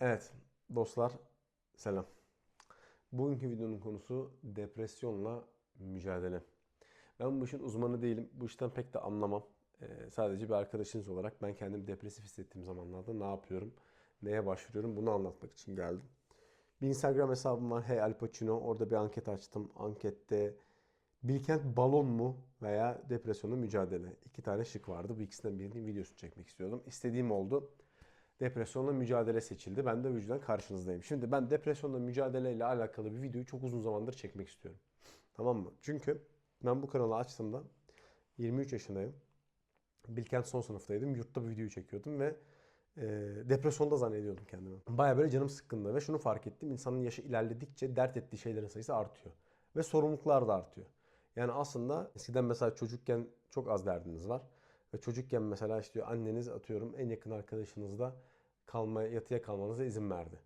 Evet dostlar selam. Bugünkü videonun konusu depresyonla mücadele. Ben bu işin uzmanı değilim. Bu işten pek de anlamam. Ee, sadece bir arkadaşınız olarak ben kendimi depresif hissettiğim zamanlarda ne yapıyorum, neye başvuruyorum bunu anlatmak için geldim. Bir Instagram hesabım var Hey Al Pacino. Orada bir anket açtım. Ankette Bilkent balon mu veya depresyonla mücadele. İki tane şık vardı. Bu ikisinden birinin videosunu çekmek istiyordum. İstediğim oldu depresyonla mücadele seçildi. Ben de yüzden karşınızdayım. Şimdi ben depresyonla mücadeleyle alakalı bir videoyu çok uzun zamandır çekmek istiyorum. Tamam mı? Çünkü ben bu kanalı açtığımda 23 yaşındayım. Bilkent son sınıftaydım. Yurtta bir videoyu çekiyordum ve e, depresyonda zannediyordum kendimi. Baya böyle canım sıkkındı ve şunu fark ettim. İnsanın yaşı ilerledikçe dert ettiği şeylerin sayısı artıyor. Ve sorumluluklar da artıyor. Yani aslında eskiden mesela çocukken çok az derdiniz var. Ve çocukken mesela işte anneniz atıyorum en yakın arkadaşınızla kalmaya, yatıya kalmanıza izin verdi.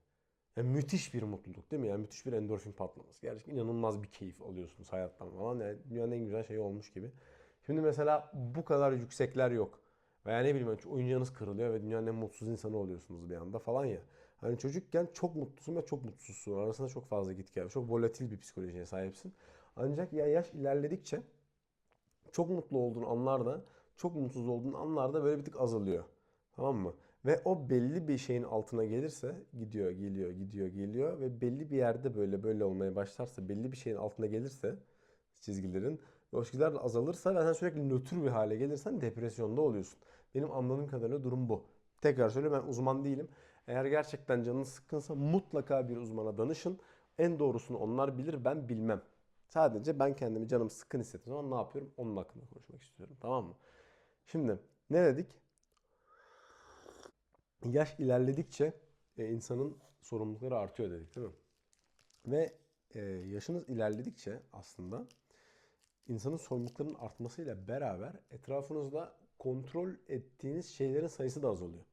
Yani müthiş bir mutluluk değil mi? Yani müthiş bir endorfin patlaması. Gerçekten inanılmaz bir keyif alıyorsunuz hayattan falan. Yani dünyanın en güzel şeyi olmuş gibi. Şimdi mesela bu kadar yüksekler yok. Veya ne bileyim oyuncağınız kırılıyor ve dünyanın en mutsuz insanı oluyorsunuz bir anda falan ya. Hani çocukken çok mutlusun ve çok mutsuzsun. Arasında çok fazla git gel. Çok volatil bir psikolojiye sahipsin. Ancak ya yaş ilerledikçe çok mutlu olduğun anlarda çok mutsuz olduğun anlarda böyle bir tık azalıyor. Tamam mı? Ve o belli bir şeyin altına gelirse gidiyor, geliyor, gidiyor, geliyor ve belli bir yerde böyle böyle olmaya başlarsa, belli bir şeyin altına gelirse çizgilerin ve o çizgiler azalırsa ve sen sürekli nötr bir hale gelirsen depresyonda oluyorsun. Benim anladığım kadarıyla durum bu. Tekrar söylüyorum ben uzman değilim. Eğer gerçekten canınız sıkkınsa mutlaka bir uzmana danışın. En doğrusunu onlar bilir ben bilmem. Sadece ben kendimi canım sıkkın hissettiğim zaman ne yapıyorum? Onun hakkında konuşmak istiyorum. Tamam mı? Şimdi ne dedik? Yaş ilerledikçe e, insanın sorumlulukları artıyor dedik değil mi? Ve e, yaşınız ilerledikçe aslında insanın sorumluluklarının artmasıyla beraber etrafınızda kontrol ettiğiniz şeylerin sayısı da azalıyor.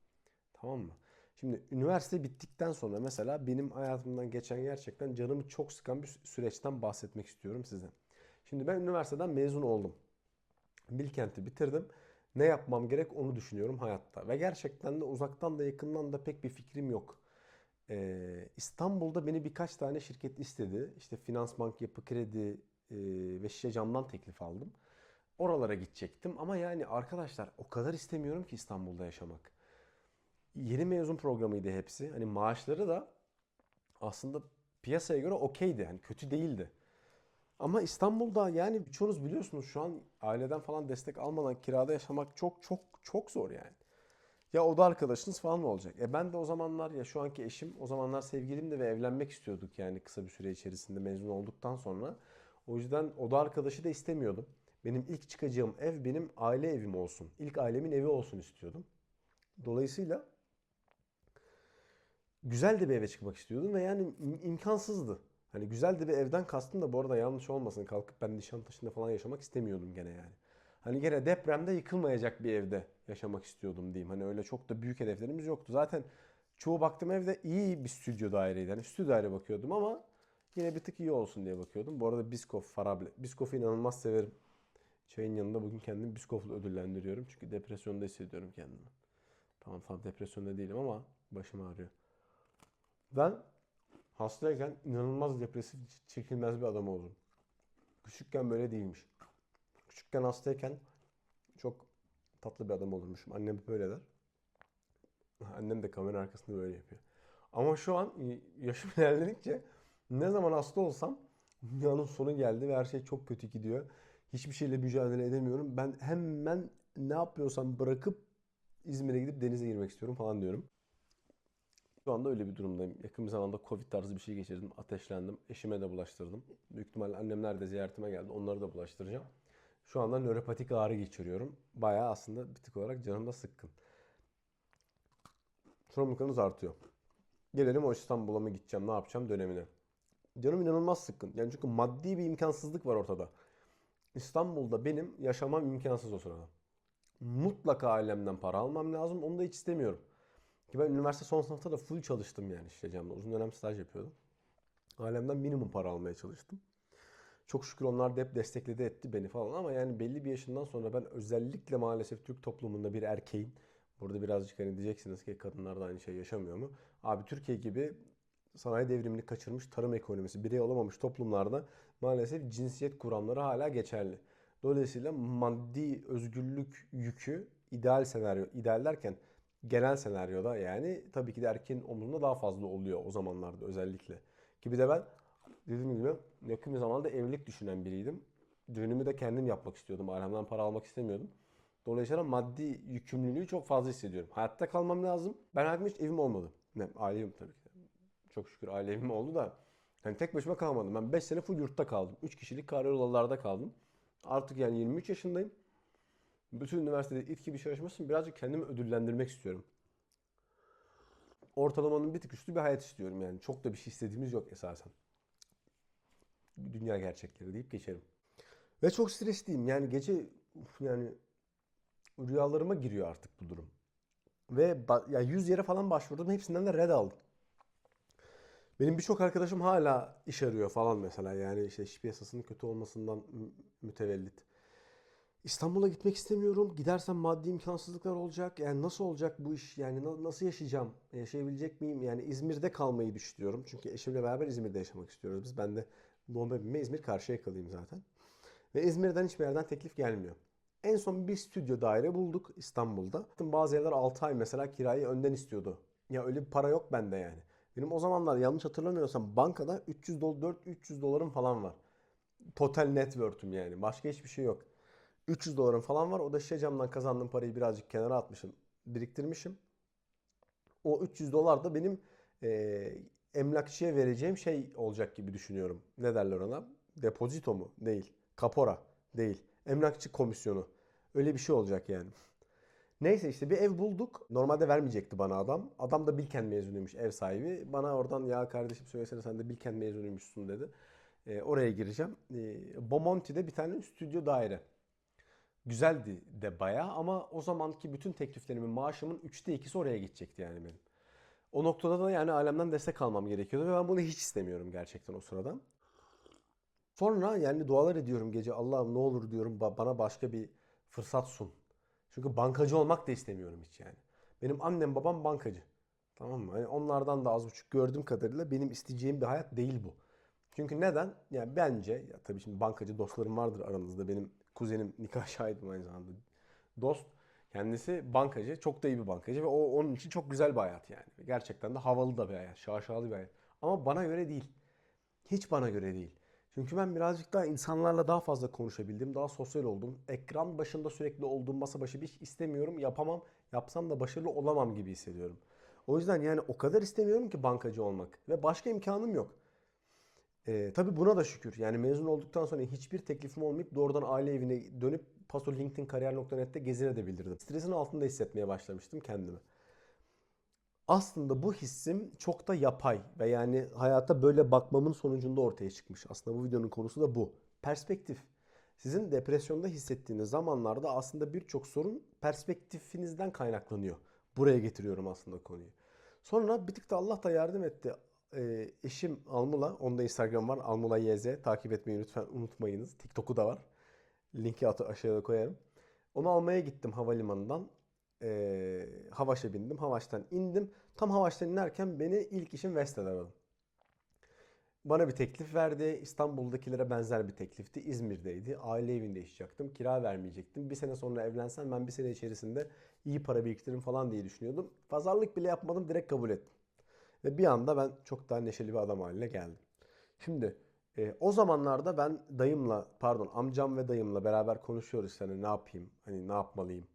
Tamam mı? Şimdi üniversite bittikten sonra mesela benim hayatımdan geçen gerçekten canımı çok sıkan bir süreçten bahsetmek istiyorum size. Şimdi ben üniversiteden mezun oldum. Bilkent'i bitirdim ne yapmam gerek onu düşünüyorum hayatta. Ve gerçekten de uzaktan da yakından da pek bir fikrim yok. Ee, İstanbul'da beni birkaç tane şirket istedi. İşte Finans Bank, Yapı Kredi e, ve Şişe Cam'dan teklif aldım. Oralara gidecektim ama yani arkadaşlar o kadar istemiyorum ki İstanbul'da yaşamak. Yeni mezun programıydı hepsi. Hani maaşları da aslında piyasaya göre okeydi. Yani kötü değildi. Ama İstanbul'da yani birçoğunuz biliyorsunuz şu an aileden falan destek almadan kirada yaşamak çok çok çok zor yani. Ya oda arkadaşınız falan mı olacak? E ben de o zamanlar ya şu anki eşim o zamanlar sevgilimdi ve evlenmek istiyorduk yani kısa bir süre içerisinde mezun olduktan sonra. O yüzden oda arkadaşı da istemiyordum. Benim ilk çıkacağım ev benim aile evim olsun. İlk ailemin evi olsun istiyordum. Dolayısıyla güzel de bir eve çıkmak istiyordum ve yani imkansızdı. Hani güzel de bir evden kastım da bu arada yanlış olmasın. Kalkıp ben Nişantaşı'nda falan yaşamak istemiyordum gene yani. Hani gene depremde yıkılmayacak bir evde yaşamak istiyordum diyeyim. Hani öyle çok da büyük hedeflerimiz yoktu. Zaten çoğu baktığım evde iyi bir stüdyo daireydi. Hani stüdyo daire bakıyordum ama yine bir tık iyi olsun diye bakıyordum. Bu arada Biskof, Farable. Biskof'u inanılmaz severim. Çayın yanında bugün kendimi Biskof'la ödüllendiriyorum. Çünkü depresyonda hissediyorum kendimi. Tamam tam depresyonda değilim ama başım ağrıyor. Ben Hastayken inanılmaz depresif, çekilmez bir adam oldum. Küçükken böyle değilmiş. Küçükken hastayken çok tatlı bir adam olurmuşum. Annem böyle der. Annem de kamera arkasında böyle yapıyor. Ama şu an yaşım ilerledikçe ne zaman hasta olsam dünyanın sonu geldi ve her şey çok kötü gidiyor. Hiçbir şeyle mücadele edemiyorum. Ben hemen ne yapıyorsam bırakıp İzmir'e gidip denize girmek istiyorum falan diyorum. Şu anda öyle bir durumdayım. Yakın bir zamanda Covid tarzı bir şey geçirdim. Ateşlendim. Eşime de bulaştırdım. Büyük ihtimalle annemler de ziyaretime geldi. Onları da bulaştıracağım. Şu anda nöropatik ağrı geçiriyorum. Bayağı aslında bir olarak canım da sıkkın. Sorumluluklarınız artıyor. Gelelim o İstanbul'a mı gideceğim, ne yapacağım dönemine. Canım inanılmaz sıkkın. Yani çünkü maddi bir imkansızlık var ortada. İstanbul'da benim yaşamam imkansız o sırada. Mutlaka ailemden para almam lazım. Onu da hiç istemiyorum. Ki ben üniversite son sınıfta da full çalıştım yani camda. Uzun dönem staj yapıyordum. Ailemden minimum para almaya çalıştım. Çok şükür onlar da hep destekledi etti beni falan ama yani belli bir yaşından sonra ben özellikle maalesef Türk toplumunda bir erkeğin Burada birazcık hani diyeceksiniz ki kadınlar da aynı şey yaşamıyor mu? Abi Türkiye gibi sanayi devrimini kaçırmış tarım ekonomisi, birey olamamış toplumlarda maalesef cinsiyet kuramları hala geçerli. Dolayısıyla maddi özgürlük yükü ideal senaryo, ideal derken genel senaryoda yani tabii ki de erkeğin omzunda daha fazla oluyor o zamanlarda özellikle. Gibi de ben dediğim gibi yakın bir zamanda evlilik düşünen biriydim. Düğünümü de kendim yapmak istiyordum. Ailemden para almak istemiyordum. Dolayısıyla maddi yükümlülüğü çok fazla hissediyorum. Hayatta kalmam lazım. Ben hayatımda hiç evim olmadı. Ne, ailem tabii ki. Çok şükür aile evim oldu da. Yani tek başıma kalmadım. Ben 5 sene full yurtta kaldım. 3 kişilik karayolalarda kaldım. Artık yani 23 yaşındayım. Bütün üniversitede itki bir çalışmasın. Birazcık kendimi ödüllendirmek istiyorum. Ortalamanın bir tık üstü bir hayat istiyorum yani. Çok da bir şey istediğimiz yok esasen. Dünya gerçekleri deyip geçelim. Ve çok stresliyim. Yani gece uf, yani rüyalarıma giriyor artık bu durum. Ve ya 100 yere falan başvurdum. Hepsinden de red aldım. Benim birçok arkadaşım hala iş arıyor falan mesela. Yani işte iş piyasasının kötü olmasından mü- mütevellit. İstanbul'a gitmek istemiyorum. Gidersem maddi imkansızlıklar olacak. Yani nasıl olacak bu iş? Yani na- nasıl yaşayacağım? Yaşayabilecek miyim? Yani İzmir'de kalmayı düşünüyorum. Çünkü eşimle beraber İzmir'de yaşamak istiyoruz biz. Ben de doğma büyüme İzmir Karşıyaka'lıyım zaten. Ve İzmir'den hiçbir yerden teklif gelmiyor. En son bir stüdyo daire bulduk İstanbul'da. Bazı yerler 6 ay mesela kirayı önden istiyordu. Ya öyle bir para yok bende yani. Benim o zamanlar yanlış hatırlamıyorsam bankada 300 dolar 4 300 dolarım falan var. Total net worth'üm yani. Başka hiçbir şey yok. 300 dolarım falan var. O da şişe camdan kazandığım parayı birazcık kenara atmışım. Biriktirmişim. O 300 dolar da benim eee emlakçıya vereceğim şey olacak gibi düşünüyorum. Ne derler ona? Depozito mu? Değil. Kapora? Değil. Emlakçı komisyonu. Öyle bir şey olacak yani. Neyse işte bir ev bulduk. Normalde vermeyecekti bana adam. Adam da Bilkent mezunuymuş ev sahibi. Bana oradan ya kardeşim söylesene sen de Bilkent mezunuymuşsun dedi. Ee, oraya gireceğim. Ee, Bomonti'de bir tane stüdyo daire. Güzeldi de bayağı ama o zamanki bütün tekliflerimin maaşımın üçte ikisi oraya gidecekti yani benim. O noktada da yani ailemden destek almam gerekiyordu ve ben bunu hiç istemiyorum gerçekten o sırada. Sonra yani dualar ediyorum gece Allah'ım ne olur diyorum ba- bana başka bir fırsat sun. Çünkü bankacı olmak da istemiyorum hiç yani. Benim annem babam bankacı. Tamam mı? Hani onlardan da az buçuk gördüğüm kadarıyla benim isteyeceğim bir hayat değil bu. Çünkü neden? Yani bence ya tabii şimdi bankacı dostlarım vardır aranızda. Benim kuzenim nikah şahidim aynı zamanda. Dost kendisi bankacı. Çok da iyi bir bankacı ve o onun için çok güzel bir hayat yani. Gerçekten de havalı da bir hayat. Şaşalı bir hayat. Ama bana göre değil. Hiç bana göre değil. Çünkü ben birazcık daha insanlarla daha fazla konuşabildim, daha sosyal oldum. Ekran başında sürekli olduğum masa başı bir iş istemiyorum, yapamam. Yapsam da başarılı olamam gibi hissediyorum. O yüzden yani o kadar istemiyorum ki bankacı olmak. Ve başka imkanım yok. Ee, tabii buna da şükür. Yani mezun olduktan sonra hiçbir teklifim olmayıp doğrudan aile evine dönüp paso LinkedIn kariyer.net'te gezinebilirdim. Stresin altında hissetmeye başlamıştım kendimi. Aslında bu hissim çok da yapay ve yani hayata böyle bakmamın sonucunda ortaya çıkmış. Aslında bu videonun konusu da bu. Perspektif. Sizin depresyonda hissettiğiniz zamanlarda aslında birçok sorun perspektifinizden kaynaklanıyor. Buraya getiriyorum aslında konuyu. Sonra bir tık da Allah da yardım etti. Ee, eşim Almula, onda Instagram var. Almula YZ. Takip etmeyi lütfen unutmayınız. TikTok'u da var. Linki at- aşağıya koyarım. Onu almaya gittim havalimanından. Ee, Havaş'a bindim. Havaş'tan indim. Tam Havaş'tan inerken beni ilk işim Vestel aradı. Bana bir teklif verdi. İstanbul'dakilere benzer bir teklifti. İzmir'deydi. Aile evinde yaşayacaktım. Kira vermeyecektim. Bir sene sonra evlensem ben bir sene içerisinde iyi para biriktiririm falan diye düşünüyordum. Pazarlık bile yapmadım. Direkt kabul ettim. Ve bir anda ben çok daha neşeli bir adam haline geldim. Şimdi e, o zamanlarda ben dayımla pardon amcam ve dayımla beraber konuşuyoruz hani ne yapayım hani ne yapmalıyım?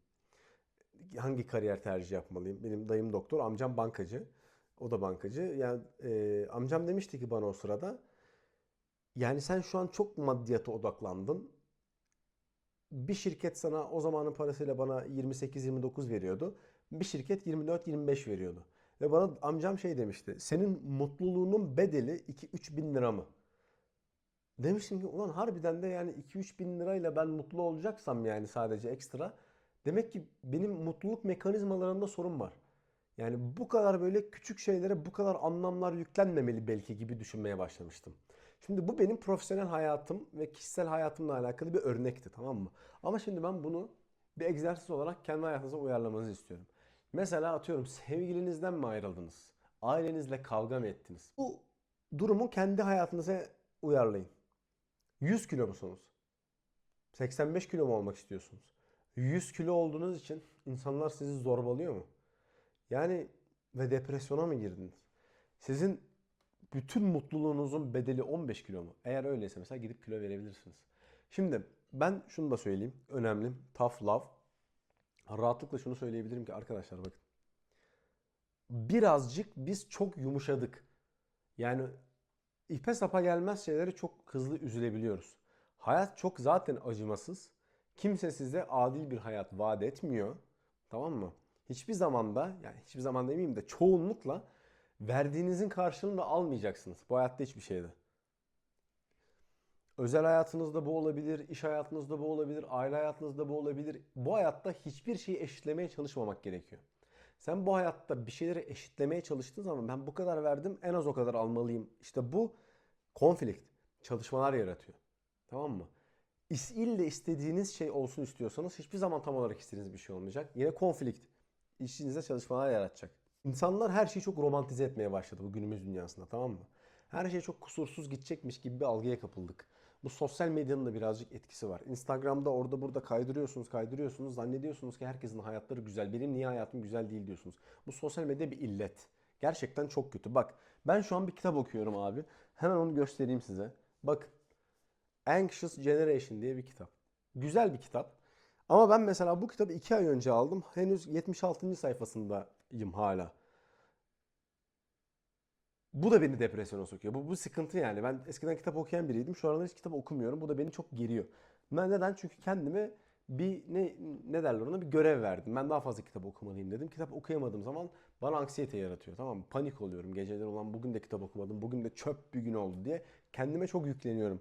Hangi kariyer tercih yapmalıyım? Benim dayım doktor amcam bankacı. O da bankacı. Yani e, amcam demişti ki bana o sırada yani sen şu an çok maddiyata odaklandın. Bir şirket sana o zamanın parasıyla bana 28-29 veriyordu. Bir şirket 24-25 veriyordu ve bana amcam şey demişti senin mutluluğunun bedeli 2-3 bin lira mı? Demiştim ki ulan harbiden de yani 2-3 bin lirayla ben mutlu olacaksam yani sadece ekstra. Demek ki benim mutluluk mekanizmalarında sorun var. Yani bu kadar böyle küçük şeylere bu kadar anlamlar yüklenmemeli belki gibi düşünmeye başlamıştım. Şimdi bu benim profesyonel hayatım ve kişisel hayatımla alakalı bir örnekti tamam mı? Ama şimdi ben bunu bir egzersiz olarak kendi hayatınıza uyarlamanızı istiyorum. Mesela atıyorum sevgilinizden mi ayrıldınız? Ailenizle kavga mı ettiniz? Bu durumu kendi hayatınıza uyarlayın. 100 kilo musunuz? 85 kilo mu olmak istiyorsunuz? 100 kilo olduğunuz için insanlar sizi zorbalıyor mu? Yani ve depresyona mı girdiniz? Sizin bütün mutluluğunuzun bedeli 15 kilo mu? Eğer öyleyse mesela gidip kilo verebilirsiniz. Şimdi ben şunu da söyleyeyim. Önemli. Tough love. Rahatlıkla şunu söyleyebilirim ki arkadaşlar bakın. Birazcık biz çok yumuşadık. Yani ipe sapa gelmez şeylere çok hızlı üzülebiliyoruz. Hayat çok zaten acımasız. Kimse size adil bir hayat vaat etmiyor. Tamam mı? Hiçbir zamanda yani hiçbir zaman demeyeyim de çoğunlukla verdiğinizin karşılığını da almayacaksınız. Bu hayatta hiçbir şeyde. Özel hayatınızda bu olabilir, iş hayatınızda bu olabilir, aile hayatınızda bu olabilir. Bu hayatta hiçbir şeyi eşitlemeye çalışmamak gerekiyor. Sen bu hayatta bir şeyleri eşitlemeye çalıştığın zaman ben bu kadar verdim en az o kadar almalıyım. İşte bu konflikt, çalışmalar yaratıyor. Tamam mı? İs- İlle istediğiniz şey olsun istiyorsanız hiçbir zaman tam olarak istediğiniz bir şey olmayacak. Yine konflikt, işinizde çalışmalar yaratacak. İnsanlar her şeyi çok romantize etmeye başladı bu günümüz dünyasında tamam mı? Her şey çok kusursuz gidecekmiş gibi bir algıya kapıldık. Bu sosyal medyanın da birazcık etkisi var. Instagram'da orada burada kaydırıyorsunuz, kaydırıyorsunuz. Zannediyorsunuz ki herkesin hayatları güzel. Benim niye hayatım güzel değil diyorsunuz. Bu sosyal medya bir illet. Gerçekten çok kötü. Bak ben şu an bir kitap okuyorum abi. Hemen onu göstereyim size. Bak Anxious Generation diye bir kitap. Güzel bir kitap. Ama ben mesela bu kitabı 2 ay önce aldım. Henüz 76. sayfasındayım hala. Bu da beni depresyona sokuyor. Bu, bu sıkıntı yani. Ben eskiden kitap okuyan biriydim. Şu aralar hiç kitap okumuyorum. Bu da beni çok geriyor. Ben neden? Çünkü kendime bir ne ne derler ona bir görev verdim. Ben daha fazla kitap okumalıyım dedim. Kitap okuyamadığım zaman bana anksiyete yaratıyor. Tamam mı? Panik oluyorum. Geceleri olan bugün de kitap okumadım. Bugün de çöp bir gün oldu diye kendime çok yükleniyorum.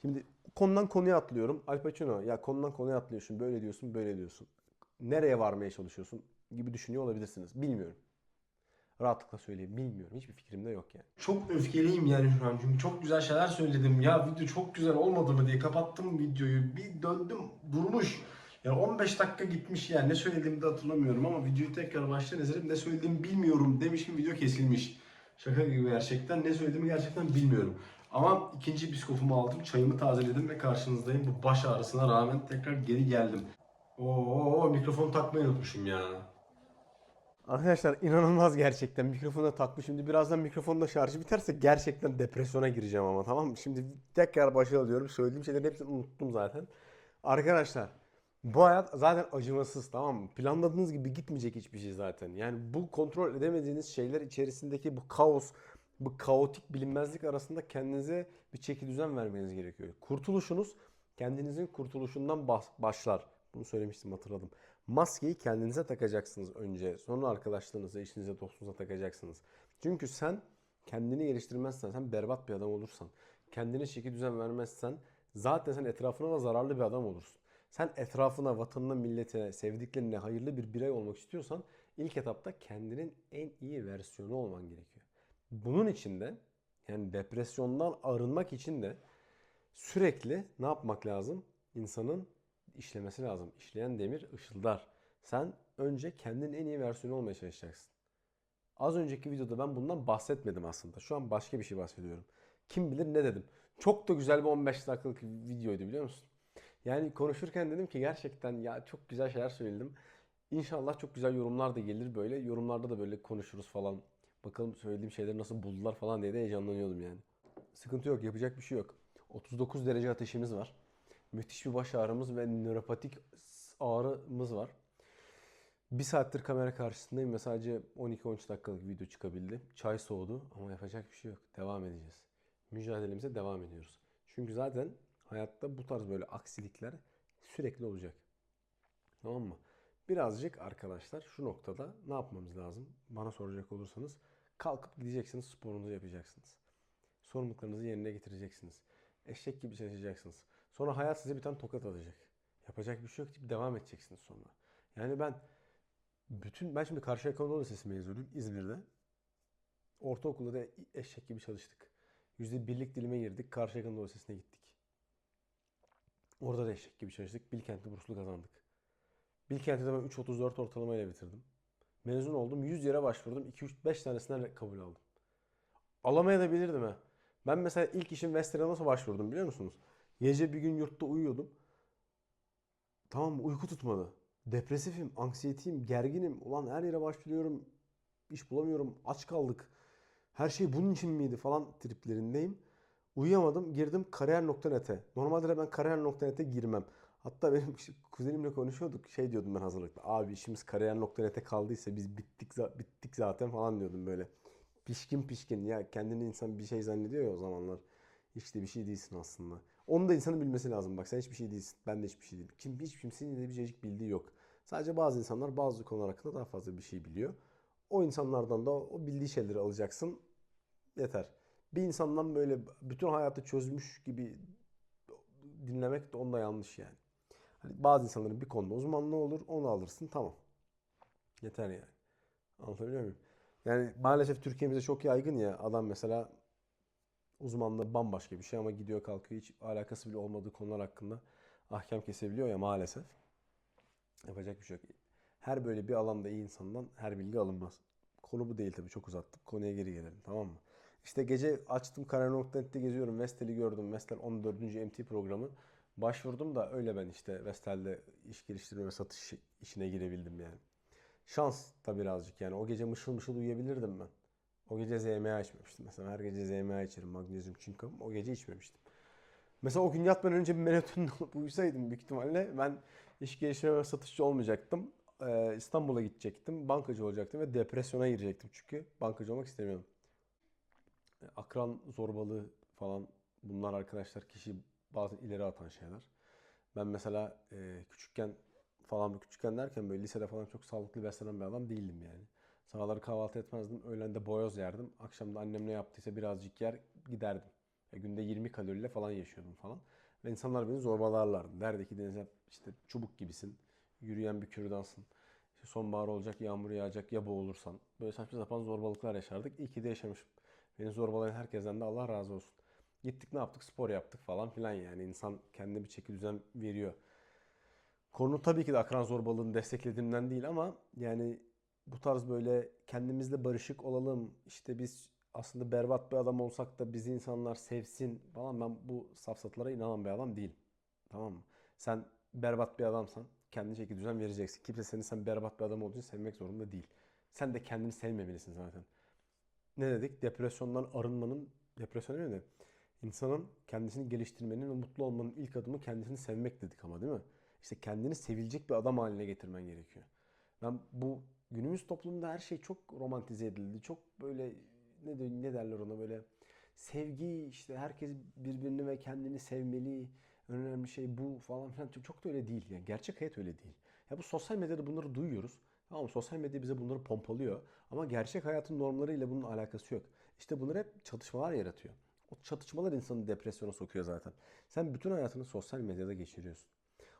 Şimdi konudan konuya atlıyorum. Al Pacino ya konudan konuya atlıyorsun. Böyle diyorsun, böyle diyorsun. Nereye varmaya çalışıyorsun gibi düşünüyor olabilirsiniz. Bilmiyorum. Rahatlıkla söyleyeyim. Bilmiyorum. Hiçbir fikrim de yok yani. Çok öfkeliyim yani şu an çünkü çok güzel şeyler söyledim. Ya video çok güzel olmadı mı diye kapattım videoyu. Bir döndüm durmuş. Yani 15 dakika gitmiş yani ne söylediğimi de hatırlamıyorum ama videoyu tekrar baştan izledim. Ne söylediğimi bilmiyorum demişim video kesilmiş. Şaka gibi gerçekten ne söylediğimi gerçekten bilmiyorum. Ama ikinci biskofumu aldım, çayımı tazeledim ve karşınızdayım. Bu baş ağrısına rağmen tekrar geri geldim. Oo mikrofon takmayı unutmuşum ya. Arkadaşlar inanılmaz gerçekten. Mikrofona takmış. Şimdi birazdan mikrofonda şarjı biterse gerçekten depresyona gireceğim ama tamam mı? Şimdi tekrar başa alıyorum. Söylediğim şeylerin hepsini unuttum zaten. Arkadaşlar bu hayat zaten acımasız tamam mı? Planladığınız gibi gitmeyecek hiçbir şey zaten. Yani bu kontrol edemediğiniz şeyler içerisindeki bu kaos, bu kaotik bilinmezlik arasında kendinize bir çeki düzen vermeniz gerekiyor. Kurtuluşunuz kendinizin kurtuluşundan başlar. Bunu söylemiştim hatırladım. Maskeyi kendinize takacaksınız önce. Sonra arkadaşlarınıza, eşinize, dostunuza takacaksınız. Çünkü sen kendini geliştirmezsen, sen berbat bir adam olursan, kendine çeki düzen vermezsen zaten sen etrafına da zararlı bir adam olursun. Sen etrafına, vatanına, milletine, sevdiklerine hayırlı bir birey olmak istiyorsan ilk etapta kendinin en iyi versiyonu olman gerekiyor. Bunun için de yani depresyondan arınmak için de sürekli ne yapmak lazım? İnsanın işlemesi lazım. İşleyen demir ışıldar. Sen önce kendinin en iyi versiyonu olmaya çalışacaksın. Az önceki videoda ben bundan bahsetmedim aslında. Şu an başka bir şey bahsediyorum. Kim bilir ne dedim. Çok da güzel bir 15 dakikalık videoydu biliyor musun? Yani konuşurken dedim ki gerçekten ya çok güzel şeyler söyledim. İnşallah çok güzel yorumlar da gelir böyle. Yorumlarda da böyle konuşuruz falan. Bakalım söylediğim şeyleri nasıl buldular falan diye de heyecanlanıyordum yani. Sıkıntı yok, yapacak bir şey yok. 39 derece ateşimiz var. Müthiş bir baş ağrımız ve nöropatik ağrımız var. Bir saattir kamera karşısındayım ve sadece 12-13 dakikalık video çıkabildi. Çay soğudu ama yapacak bir şey yok. Devam edeceğiz. Mücadelemize devam ediyoruz. Çünkü zaten hayatta bu tarz böyle aksilikler sürekli olacak. Tamam mı? Birazcık arkadaşlar şu noktada ne yapmamız lazım? Bana soracak olursanız kalkıp gideceksiniz sporunuzu yapacaksınız. Sorumluluklarınızı yerine getireceksiniz. Eşek gibi çalışacaksınız. Sonra hayat size bir tane tokat atacak. Yapacak bir şey yok deyip devam edeceksiniz sonra. Yani ben bütün ben şimdi Karşıyaka Anadolu Lisesi mezunuyum İzmir'de. Ortaokulda da eşek gibi çalıştık. Yüzde birlik dilime girdik. Karşıyaka Anadolu Lisesi'ne gittik. Orada da eşek gibi çalıştık. Bilkent'te burslu kazandık. Bilkent'te de ben 3.34 ortalamayla bitirdim. Mezun oldum. 100 yere başvurdum. 2-3-5 tanesinden kabul aldım. Alamayabilirdim ha. Ben mesela ilk işim Western'a nasıl başvurdum biliyor musunuz? Gece bir gün yurtta uyuyordum. Tamam? Uyku tutmadı. Depresifim, anksiyeteyim, gerginim. Ulan her yere başvuruyorum. iş bulamıyorum. Aç kaldık. Her şey bunun için miydi falan triplerindeyim. Uyuyamadım. Girdim kariyer.net'e. Normalde de ben kariyer.net'e girmem. Hatta benim kuzenimle konuşuyorduk. Şey diyordum ben hazırlıkta. Abi işimiz kariyer.net'e kaldıysa biz bittik bittik zaten falan diyordum böyle. Pişkin pişkin. Ya kendini insan bir şey zannediyor ya o zamanlar. Hiç de bir şey değilsin aslında. Onu da insanın bilmesi lazım. Bak sen hiçbir şey değilsin. Ben de hiçbir şey değilim. Kim, hiç kimsenin de bir şeycik bildiği yok. Sadece bazı insanlar bazı konular hakkında daha fazla bir şey biliyor. O insanlardan da o bildiği şeyleri alacaksın. Yeter. Bir insandan böyle bütün hayatı çözmüş gibi dinlemek de onda yanlış yani. Hani bazı insanların bir konuda uzmanlığı olur, onu alırsın tamam. Yeter yani. Anlatabiliyor muyum? Yani maalesef Türkiye'mizde çok yaygın ya adam mesela uzmanlığı bambaşka bir şey ama gidiyor kalkıyor hiç alakası bile olmadığı konular hakkında ahkam kesebiliyor ya maalesef. Yapacak bir şey yok. Her böyle bir alanda iyi insandan her bilgi alınmaz. Konu bu değil tabii çok uzattık. Konuya geri gelelim tamam mı? İşte gece açtım Karar.net'te geziyorum. Vestel'i gördüm. Vestel 14. MT programı. Başvurdum da öyle ben işte Vestel'de iş geliştirme ve satış işine girebildim yani. Şans da birazcık yani. O gece mışıl mışıl uyuyabilirdim ben. O gece ZMA içmemiştim. Mesela her gece ZMA içerim. Magnezyum, çinko. O gece içmemiştim. Mesela o gün yatmadan önce bir melatonin alıp uyusaydım büyük ihtimalle ben iş geliştirme ve satışçı olmayacaktım. Ee, İstanbul'a gidecektim. Bankacı olacaktım ve depresyona girecektim. Çünkü bankacı olmak istemiyordum. E, Akran zorbalığı falan bunlar arkadaşlar kişi bazen ileri atan şeyler. Ben mesela e, küçükken falan küçükken derken böyle lisede falan çok sağlıklı beslenen bir adam değildim yani. Sabahları kahvaltı etmezdim. Öğlen de boyoz yerdim. Akşam da annem ne yaptıysa birazcık yer giderdim. E, günde 20 kaloriyle falan yaşıyordum falan. Ve insanlar beni zorbalarlardı. Derdi ki Deniz işte çubuk gibisin. Yürüyen bir kürdansın. İşte sonbahar olacak, yağmur yağacak ya boğulursan. Böyle saçma sapan zorbalıklar yaşardık. İyi ki de yaşamışım. Beni zorbalayan herkesten de Allah razı olsun. Gittik ne yaptık? Spor yaptık falan filan yani. insan kendine bir çeki düzen veriyor. Konu tabii ki de akran zorbalığını desteklediğimden değil ama yani bu tarz böyle kendimizle barışık olalım. İşte biz aslında berbat bir adam olsak da bizi insanlar sevsin falan. Ben bu safsatlara inanan bir adam değilim. Tamam mı? Sen berbat bir adamsan kendine çeki düzen vereceksin. Kimse seni sen berbat bir adam olduğu için sevmek zorunda değil. Sen de kendini sevmemelisin zaten. Ne dedik? Depresyondan arınmanın, depresyon mi? İnsanın kendisini geliştirmenin ve mutlu olmanın ilk adımı kendisini sevmek dedik ama değil mi? İşte kendini sevilecek bir adam haline getirmen gerekiyor. Ben bu günümüz toplumunda her şey çok romantize edildi. Çok böyle ne ne derler ona böyle sevgi işte herkes birbirini ve kendini sevmeli. Önemli şey bu falan filan. Çok da öyle değil yani. Gerçek hayat öyle değil. Ya bu sosyal medyada bunları duyuyoruz. Tamam? Sosyal medya bize bunları pompalıyor. Ama gerçek hayatın normlarıyla bunun alakası yok. İşte bunlar hep çatışmalar yaratıyor. O çatışmalar insanı depresyona sokuyor zaten. Sen bütün hayatını sosyal medyada geçiriyorsun.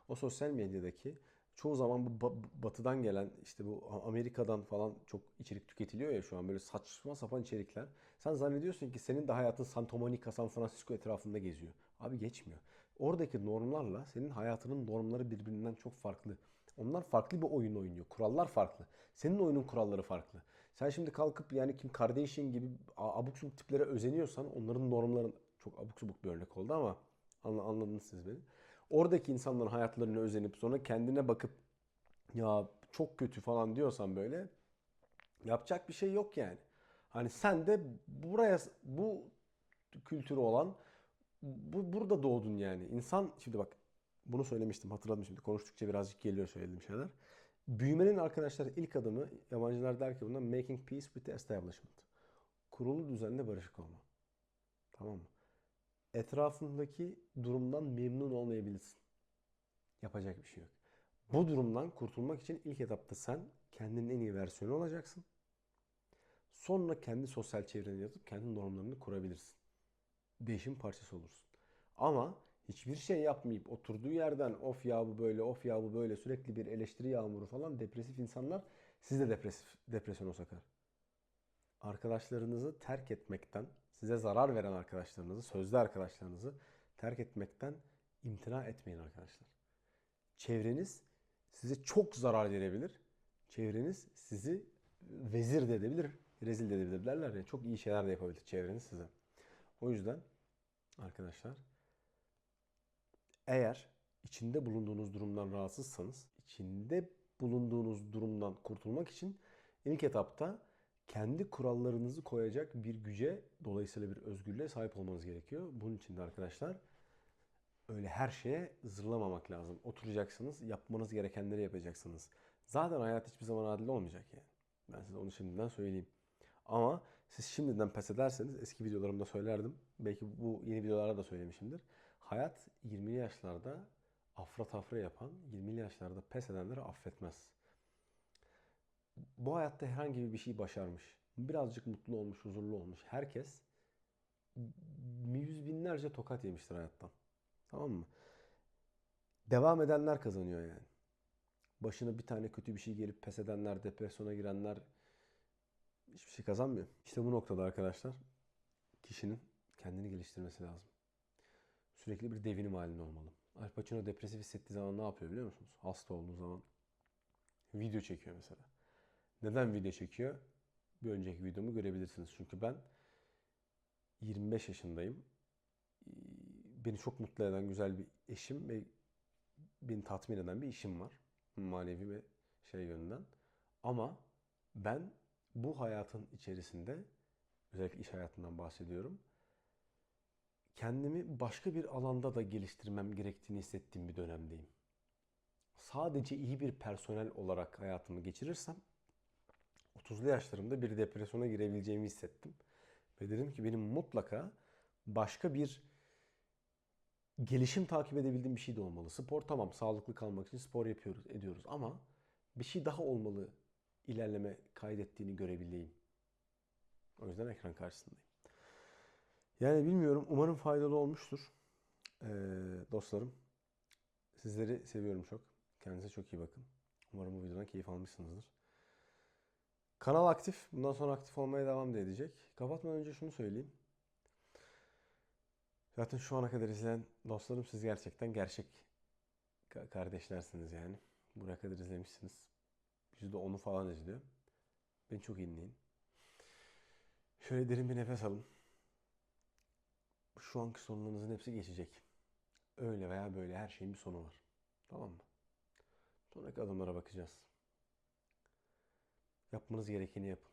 O sosyal medyadaki çoğu zaman bu ba- batıdan gelen işte bu Amerika'dan falan çok içerik tüketiliyor ya şu an böyle saçma sapan içerikler. Sen zannediyorsun ki senin de hayatın Santa Monica, San Francisco etrafında geziyor. Abi geçmiyor. Oradaki normlarla senin hayatının normları birbirinden çok farklı. Onlar farklı bir oyun oynuyor. Kurallar farklı. Senin oyunun kuralları farklı. Sen şimdi kalkıp yani Kim Kardashian gibi abuk subuk tiplere özeniyorsan onların normları çok abuk subuk bir örnek oldu ama anla- anladınız siz beni. Oradaki insanların hayatlarına özenip sonra kendine bakıp ya çok kötü falan diyorsan böyle yapacak bir şey yok yani. Hani sen de buraya bu kültürü olan bu burada doğdun yani. İnsan şimdi bak bunu söylemiştim hatırladım şimdi konuştukça birazcık geliyor söylediğim şeyler. Büyümenin arkadaşlar ilk adımı yabancılar der ki buna making peace with the establishment. Kurulu düzenle barışık olma. Tamam mı? Etrafındaki durumdan memnun olmayabilirsin. Yapacak bir şey yok. Bu durumdan kurtulmak için ilk etapta sen kendinin en iyi versiyonu olacaksın. Sonra kendi sosyal çevreni yatıp kendi normlarını kurabilirsin. Değişim parçası olursun. Ama hiçbir şey yapmayıp oturduğu yerden of ya bu böyle of ya bu böyle sürekli bir eleştiri yağmuru falan depresif insanlar sizi de depresif, depresyona sokar. Arkadaşlarınızı terk etmekten, size zarar veren arkadaşlarınızı, sözlü arkadaşlarınızı terk etmekten imtina etmeyin arkadaşlar. Çevreniz size çok zarar verebilir. Çevreniz sizi vezir de edebilir, rezil de edebilir derler ya. Çok iyi şeyler de yapabilir çevreniz size. O yüzden arkadaşlar eğer içinde bulunduğunuz durumdan rahatsızsanız, içinde bulunduğunuz durumdan kurtulmak için ilk etapta kendi kurallarınızı koyacak bir güce, dolayısıyla bir özgürlüğe sahip olmanız gerekiyor. Bunun için de arkadaşlar öyle her şeye zırlamamak lazım. Oturacaksınız, yapmanız gerekenleri yapacaksınız. Zaten hayat hiçbir zaman adil olmayacak yani. Ben size onu şimdiden söyleyeyim. Ama siz şimdiden pes ederseniz eski videolarımda söylerdim. Belki bu yeni videolarda da söylemişimdir. Hayat 20'li yaşlarda afra tafra yapan, 20'li yaşlarda pes edenleri affetmez. Bu hayatta herhangi bir şey başarmış, birazcık mutlu olmuş, huzurlu olmuş herkes yüz binlerce tokat yemiştir hayattan. Tamam mı? Devam edenler kazanıyor yani. Başına bir tane kötü bir şey gelip pes edenler, depresyona girenler hiçbir şey kazanmıyor. İşte bu noktada arkadaşlar kişinin kendini geliştirmesi lazım. Sürekli bir devinim halinde olmalı. Al Pacino depresif hissettiği zaman ne yapıyor biliyor musunuz? Hasta olduğu zaman video çekiyor mesela. Neden video çekiyor? Bir önceki videomu görebilirsiniz. Çünkü ben 25 yaşındayım. Beni çok mutlu eden güzel bir eşim ve beni tatmin eden bir işim var. Manevi ve şey yönünden. Ama ben bu hayatın içerisinde özellikle iş hayatından bahsediyorum. Kendimi başka bir alanda da geliştirmem gerektiğini hissettiğim bir dönemdeyim. Sadece iyi bir personel olarak hayatımı geçirirsem 30'lu yaşlarımda bir depresyona girebileceğimi hissettim. Ve dedim ki benim mutlaka başka bir gelişim takip edebildiğim bir şey de olmalı. Spor tamam sağlıklı kalmak için spor yapıyoruz, ediyoruz ama bir şey daha olmalı ilerleme kaydettiğini görebileyim. O yüzden ekran karşısındayım. Yani bilmiyorum umarım faydalı olmuştur. Ee, dostlarım sizleri seviyorum çok. Kendinize çok iyi bakın. Umarım bu videodan keyif almışsınızdır. Kanal aktif. Bundan sonra aktif olmaya devam da edecek. Kapatmadan önce şunu söyleyeyim. Zaten şu ana kadar izleyen dostlarım siz gerçekten gerçek ka- kardeşlersiniz yani. Buraya kadar izlemişsiniz. %10'u falan izliyor. Beni çok iyi dinleyin. Şöyle derin bir nefes alın. Şu anki sorunlarınızın hepsi geçecek. Öyle veya böyle her şeyin bir sonu var. Tamam mı? Sonraki adımlara bakacağız. Yapmanız gerekeni yapın.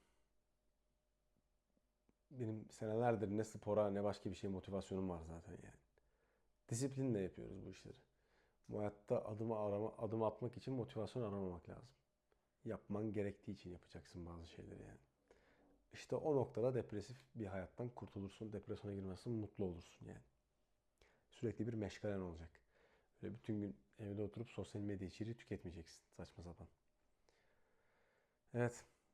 Benim senelerdir ne spora ne başka bir şeye motivasyonum var zaten yani. Disiplinle yapıyoruz bu işleri. Bu hayatta adımı arama, adım atmak için motivasyon aramamak lazım. Yapman gerektiği için yapacaksın bazı şeyleri yani. İşte o noktada depresif bir hayattan kurtulursun, depresyona girmezsin, mutlu olursun yani. Sürekli bir meşgalen olacak. Böyle bütün gün evde oturup sosyal medya içeriği tüketmeyeceksin saçma sapan. Evet,